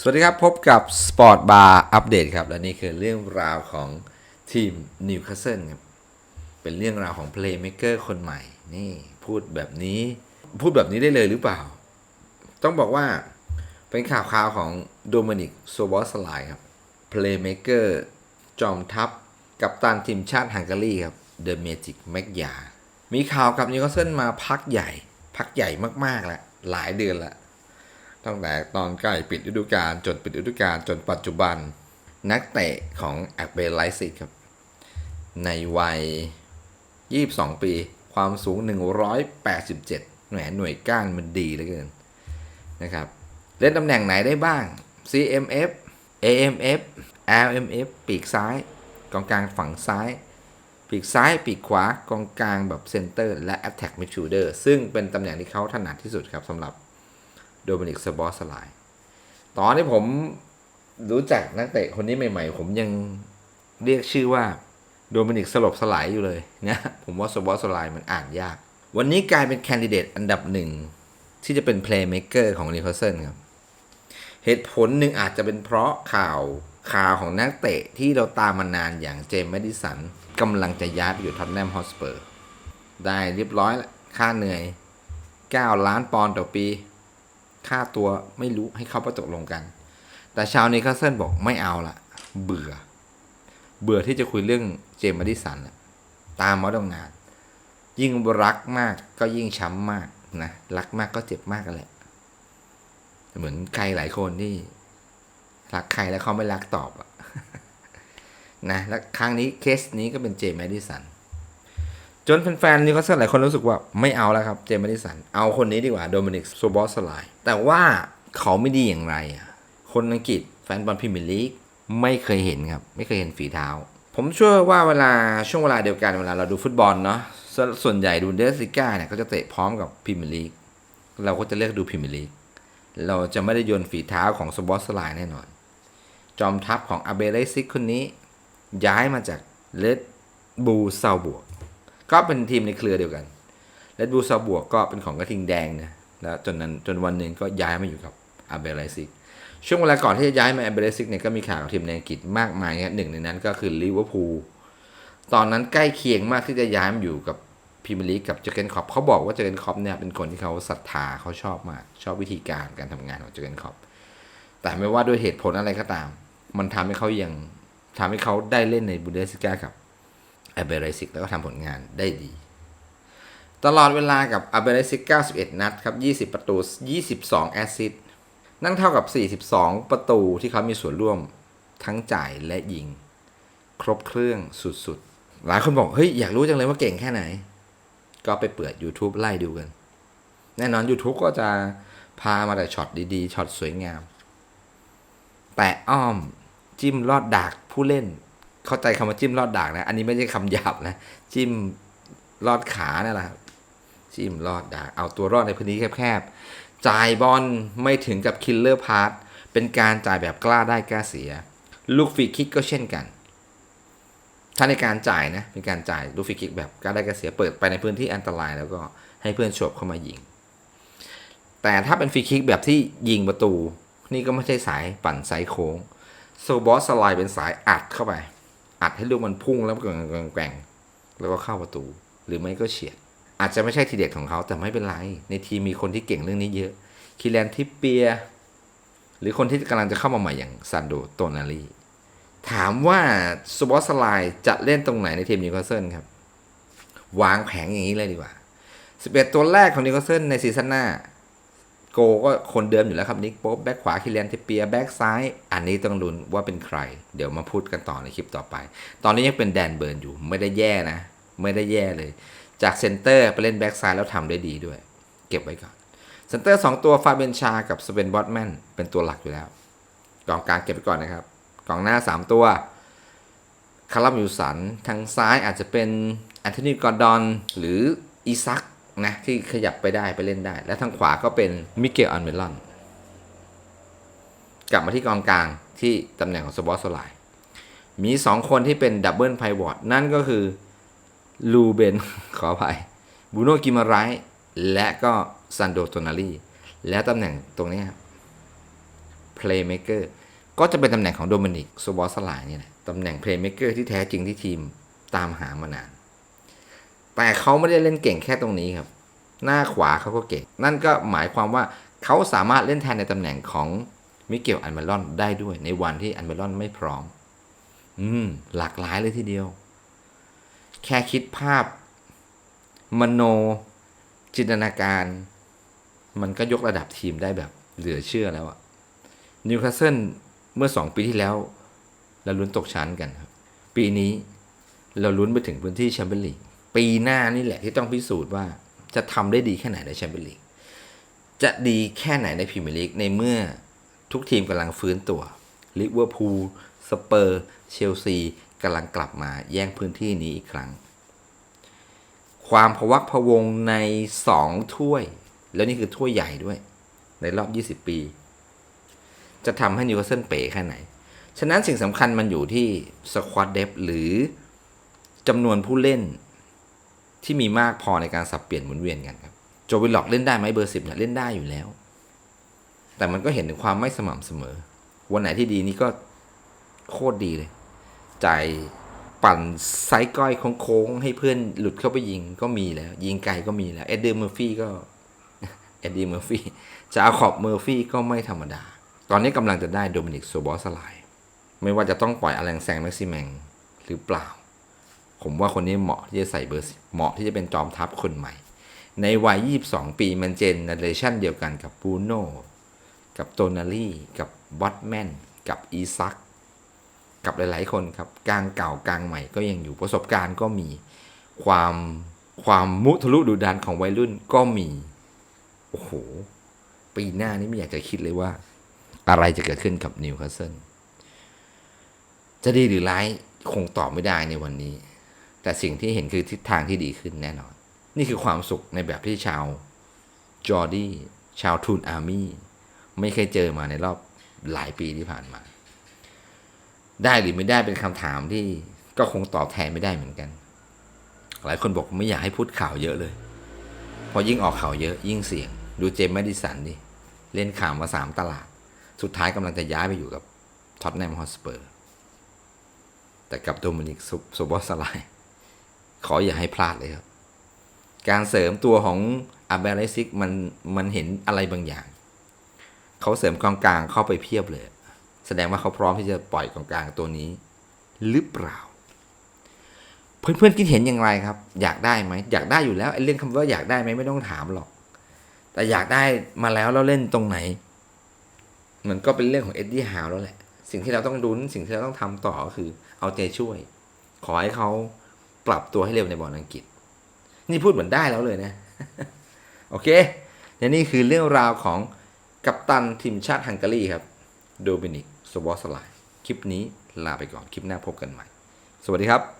สวัสดีครับ พบกับ Sport Bar อัปเดตครับ และนี่คือเรื่องราวของทีมนิวคาสเซิลครับ เป็นเรื่องราวของ Playmaker คนใหม่ นี่พูดแบบนี้ พูดแบบนี้ได้เลยหรือเปล่า ต้องบอกว่าเป็นข่าวข่าวของโดมินิกโซบอสไลครับ Playmaker จอมทัพกับตันทีมชาติฮังการีครับ The Magic m a g y a มีข่าวกับนิวคาสเซิลมาพักใหญ่ พักใหญ่มากๆแล้วหลายเดือนแล้ว ตั้งแต่ตอนใกล้ปิดฤดูกาลจนปิดฤดูกาลจนปัจจุบัน นักเตะของแอคเบลไลซิกครับ ในวัย 22 ปี ความสูง 187 หน่วยหน่วยก้านมันดีเหลือเกินนะครับ เล่นตำแหน่งไหนได้บ้าง CMF AMF LMF ปีกซ้าย กองกลางฝั่งซ้าย ปีกซ้าย ปีกขวากองกลางแบบเซนเตอร์และ Attack Midfielder ซึ่งเป็นตำแหน่งที่เขาถนัดที่สุดครับสำหรับ โดมินิกสบอสไลน์ตอนที่ผมรู้จักนักเตะคนนี้ใหม่ๆ ผมยังเรียกชื่อว่าโดมินิกสลบสลายอยู่เลยนะผมว่าสบอสไลน์มันอ่านยาก วันนี้กลายเป็นแคนดิเดตอันดับหนึ่งที่จะเป็นเพลย์เม k เกอร์ของนิโคลเซนครับเหตุผลหนึ่งอาจจะเป็นเพราะข่าวข่าวของนักเตะที่เราตามมานานอย่างเจมส์แมดิสันกำลังจะย้ายไปอยู่ท็อตแนมฮอสเปอร์ ได้เรียบร้อยแล้วค่าเหนื่อย 9 ล้านปอนด์ต่อปี ค่าตัวไม่รู้ให้เขาประตกลงกัน แต่ชาวนิคาสเซิลบอกไม่เอาละเบื่อ เบื่อที่จะคุยเรื่องเจมส์มาดิสันตามมาต้องนาน ยิ่งรักมากก็ยิ่งช้ำมากนะรักมากก็เจ็บมากกันแหละเหมือนใครหลายคนที่รักใครแล้วเขาไม่รักตอบอะนะและครั้งนี้เคสนี้ก็เป็นเจมส์แมดิสัน จนแฟนๆนิวคาสเซิลหลายคนรู้สึกว่าไม่เอาแล้วครับเจมส์แมดิสัน เอาคนนี้ดีกว่าโดมินิกโซบอสไลแต่ว่าเขาไม่ดีอย่างไร คนอังกฤษแฟนบอลพรีเมียร์ลีกไม่เคยเห็นครับ ไม่เคยเห็นฝีเท้า ผมเชื่อว่าเวลาช่วงเวลาเดียวกันเวลาเราดูฟุตบอลเนาะส่วนใหญ่ดูเดสซิก้าเนี่ยเขาจะเตะพร้อมกับพรีเมียร์ลีกเราก็จะเลือกดูพรีเมียร์ลีกเราจะไม่ได้โยนฝีเท้าของสบอสไลแน่นอน จอมทัพของอาเบเลซิกคนนี้ ย้ายมาจากเลดบูซาบวก ก็เป็นทีมในเครือเดียวกันเลดบูซาบวกก็เป็นของกระทิงแดงนะแล้วจนนั้นจนวันหนึ่งก็ย้ายมาอยู่กับอาเบลซิกช่วงเวลาก่อนที่จะย้ายมาอาเบลซิกเนี่ยก็มีข่าวทีมในอังกฤษมากมายครับหนึ่งในนั้นก็คือลิเวอร์พูลตอนนั้นใกล้เคียงมากที่จะย้ายมาอยู่กับพรีเมียร์ลีกกับเจอเกนคอปเขาบอกว่าเจอเกนคอปเนี่ยเป็นคนที่เขาศรัทธาเขาชอบมาก ชอบวิธีการการทำงานของเจอเกนคอปแต่ไม่ว่าด้วยเหตุผลอะไรก็ตาม มันทำให้เขายังทำให้เขาได้เล่นในบูเดสซิก้ากับ อาเบเลซิกแล้วก็ทำผลงานได้ดี ตลอดเวลากับอาเบเลซิก91 นัดครับ 20 ประตู 22 แอสซิสต์นั่นเท่ากับ 42 ประตูที่เขามีส่วนร่วมทั้งจ่ายและยิง ครบเครื่องสุดๆ หลายคนบอกเฮ้ยอยากรู้จังเลยว่าเก่งแค่ไหน ก็ไปเปิด YouTube ไล่ดูกัน แน่นอน YouTube ก็จะพามาแต่ช็อตดีๆช็อตสวยงาม แต่อ้อมจิ้มลอดดากผู้เล่น เข้าใจคำว่าจิ้มลอดด่ากนะ อันนี้ไม่ใช่คำหยาบนะ จิ้มลอดขานั่นแหละครับจิ้มลอดด่ากเอาตัวรอดในพื้นที่แคบๆ จ่ายบอลไม่ถึงกับคิลเลอร์พาร์ทเป็นการจ่ายแบบกล้าได้กล้าเสีย ลูกฟรีคิกก็เช่นกัน ถ้าในการจ่ายนะ เป็นการจ่ายลูกฟรีคิกแบบกล้าได้กล้าเสีย เปิดไปในพื้นที่อันตรายแล้วก็ให้เพื่อนโฉบเข้ามายิง แต่ถ้าเป็นฟรีคิกแบบที่ยิงประตู นี่ก็ไม่ใช่สายปั่นสายโค้งโซบอสสไลด์เป็นสายอัดเข้าไป อัดให้ลูกมันพุ่งแล้วกว่งแกว่งแล้วก็เข้าประตู หรือไม่ก็เฉียด อาจจะไม่ใช่ทีเด็ดของเขาแต่ไม่เป็นไร ในทีมมีคนที่เก่งเรื่องนี้เยอะคิแลนทิปเปีย หรือคนที่กำลังจะเข้ามาใหม่อย่างซันโดโตนาลีถามว่าโซบอสสไลด์จะเล่นตรงไหนในทีมนิวคาสเซิลครับ วางแผงอย่างนี้เลยดีกว่า 11 ตัวแรกของนิวคาสเซิลในซีซั่นหน้า โกก็คนเดิมอยู่แล้วครับนิกโป๊บแบ็คขวาคิเลียนเทเปียแบ็คซ้าย อันนี้ต้องลุ้นว่าเป็นใคร เดี๋ยวมาพูดกันต่อในคลิปต่อไป ตอนนี้ยังเป็นแดนเบิร์นอยู่ไม่ได้แย่นะ ไม่ได้แย่เลย จากเซนเตอร์ไปเล่นแบ็คซ้ายแล้วทำได้ดีด้วย เก็บไว้ก่อนเซนเตอร์2ตัวฟาเบนชากับสเปนบอตแมนเป็นตัวหลักอยู่แล้วกองกลางเก็บไปก่อนนะครับกองหน้า 3 ตัวคาร์ลมิวสันทางซ้ายอาจจะเป็นแอนโทนีกอร์ดอนหรืออีซัก นะที่ขยับไปได้ไปเล่นได้ และทางขวาก็เป็นมิเกลอันเมลอนกลับมาที่กองกลางที่ตำแหน่งของสบอสไลมี 2 คนที่เป็นดับเบิลไพวอตนั่นก็คือลูเบนขออภัยบูโนกิมาไรและก็ซันโดโตนาลีและตำแหน่งตรงนี้ครับ playmaker ก็จะเป็นตำแหน่งของโดมินิกโซบอสลายนี่แหละตำแหน่ง playmaker ที่แท้จริงที่ทีมตามหามานาน แต่เขาไม่ได้เล่นเก่งแค่ตรงนี้ครับ หน้าขวาเขาก็เก่ง นั่นก็หมายความว่าเขาสามารถเล่นแทนในตำแหน่งของมิเกลอันเมรอนได้ด้วย ในวันที่อันเมรอนไม่พร้อม อืม หลากหลายเลยทีเดียว แค่คิดภาพ มโน จินตนาการ มันก็ยกระดับทีมได้แบบ เหลือเชื่อแล้วอะนิวคาสเซิลเมื่อสองปีที่แล้ว เราลุ้นตกชั้นกันครับ ปีนี้เราลุ้นไปถึงพื้นที่แชมเปี้ยนลีก ปีหน้านี่แหละที่ต้องพิสูจน์ว่าจะทำได้ดีแค่ไหนในแชมเปี้ยนลีกจะดีแค่ไหนในพรีเมียร์ลีกในเมื่อทุกทีมกำลังฟื้นตัวลิเวอร์พูลสเปอร์เชลซีกำลังกลับมาแย่งพื้นที่นี้อีกครั้ง ความพวักพะวงในสองถ้วย แล้วนี่คือถ้วยใหญ่ด้วย ในรอบ 20 ปี จะทำให้นิวคาสเซิลเป๋แค่ไหน ฉะนั้นสิ่งสำคัญมันอยู่ที่สควอตเดฟหรือจำนวนผู้เล่น ที่มีมากพอในการสับเปลี่ยนหมุนเวียนกันครับโจวิลล็อกเล่นได้ไหมเบอร์สิบเนี่ยเล่นได้อยู่แล้ว แต่มันก็เห็นถึงความไม่สม่ำเสมอ วันไหนที่ดีนี่ก็โคตรดีเลยจ่ายปั่นไซส์ก้อยโค้งๆให้เพื่อนหลุดเข้าไปยิงก็มีแล้ว ยิงไกลก็มีแล้ว เอ็ดเดอร์เมอร์ฟี่ก็เอ็ดดี้เมอร์ฟี่จาขอบเมอร์ฟี่ก็ไม่ธรรมดา ตอนนี้กำลังจะได้โดมินิกโซบอสไลไม่ว่าจะต้องปล่อยอลังแซงแม็กซิแมงหรือเปล่า ผมว่าคนนี้เหมาะที่จะใส่เบอร์เหมาะที่จะเป็นจอมทัพคนใหม่ ในวัย 22 ปีมันเจนเนเรชั่นเดียวกันกับบูโน่กับโตนาลีกับวัตแมนกับอีซักกับหลาย ๆ คนครับกลางเก่ากลางใหม่ก็ยังอยู่ประสบการณ์ก็มีความความมุทะลุดุดันของวัยรุ่นก็มี โอ้โห ปีหน้านี้ไม่อยากจะคิดเลยว่า อะไรจะเกิดขึ้นกับนิวคาสเซิลจะดีหรือร้ายคงตอบไม่ได้ในวันนี้ แต่สิ่งที่เห็นคือทิศทางที่ดีขึ้นแน่นอน นี่คือความสุขในแบบที่ชาวจอร์ดี้ชาวทูนอาร์มี่ไม่เคยเจอมาในรอบหลายปีที่ผ่านมา ได้หรือไม่ได้เป็นคำถามที่ก็คงตอบแทนไม่ได้เหมือนกัน หลายคนบอกไม่อยากให้พูดข่าวเยอะเลย พอยิ่งออกข่าวเยอะยิ่งเสี่ยง ดูเจมส์แมดิสันดิ เล่นข่าวมาสามตลาด สุดท้ายกำลังจะย้ายไปอยู่กับท็อตแนมฮอสเปอร์ แต่กับโดมินิกโซบอสไลน์ ขออย่าให้พลาดเลยครับ การเสริมตัวของอาเบรซิกมันมันเห็นอะไรบางอย่าง เขาเสริมกองกลางเข้าไปเพียบเลย แสดงว่าเขาพร้อมที่จะปล่อยกองกลางตัวนี้ หรือเปล่า เพื่อนๆคิดเห็นอย่างไรครับ อยากได้ไหมอยากได้อยู่แล้วไอ้เรื่องคำว่าอยากได้ไหมไม่ต้องถามหรอก แต่อยากได้มาแล้วแล้วเล่นตรงไหน มันก็เป็นเรื่องของเอ็ดดี้ฮาวแล้วแหละ สิ่งที่เราต้องดุนสิ่งที่เราต้องทำต่อก็คือ เอาใจช่วย ขอให้เขา ปรับตัวให้เร็วในบอลอังกฤษ นี่พูดเหมือนได้แล้วเลยนะ โอเคและนี่คือเรื่องราวของกัปตันทีมชาติฮังการีครับ โดมินิกสวอสไลคลิปนี้ลาไปก่อน คลิปหน้าพบกันใหม่ สวัสดีครับ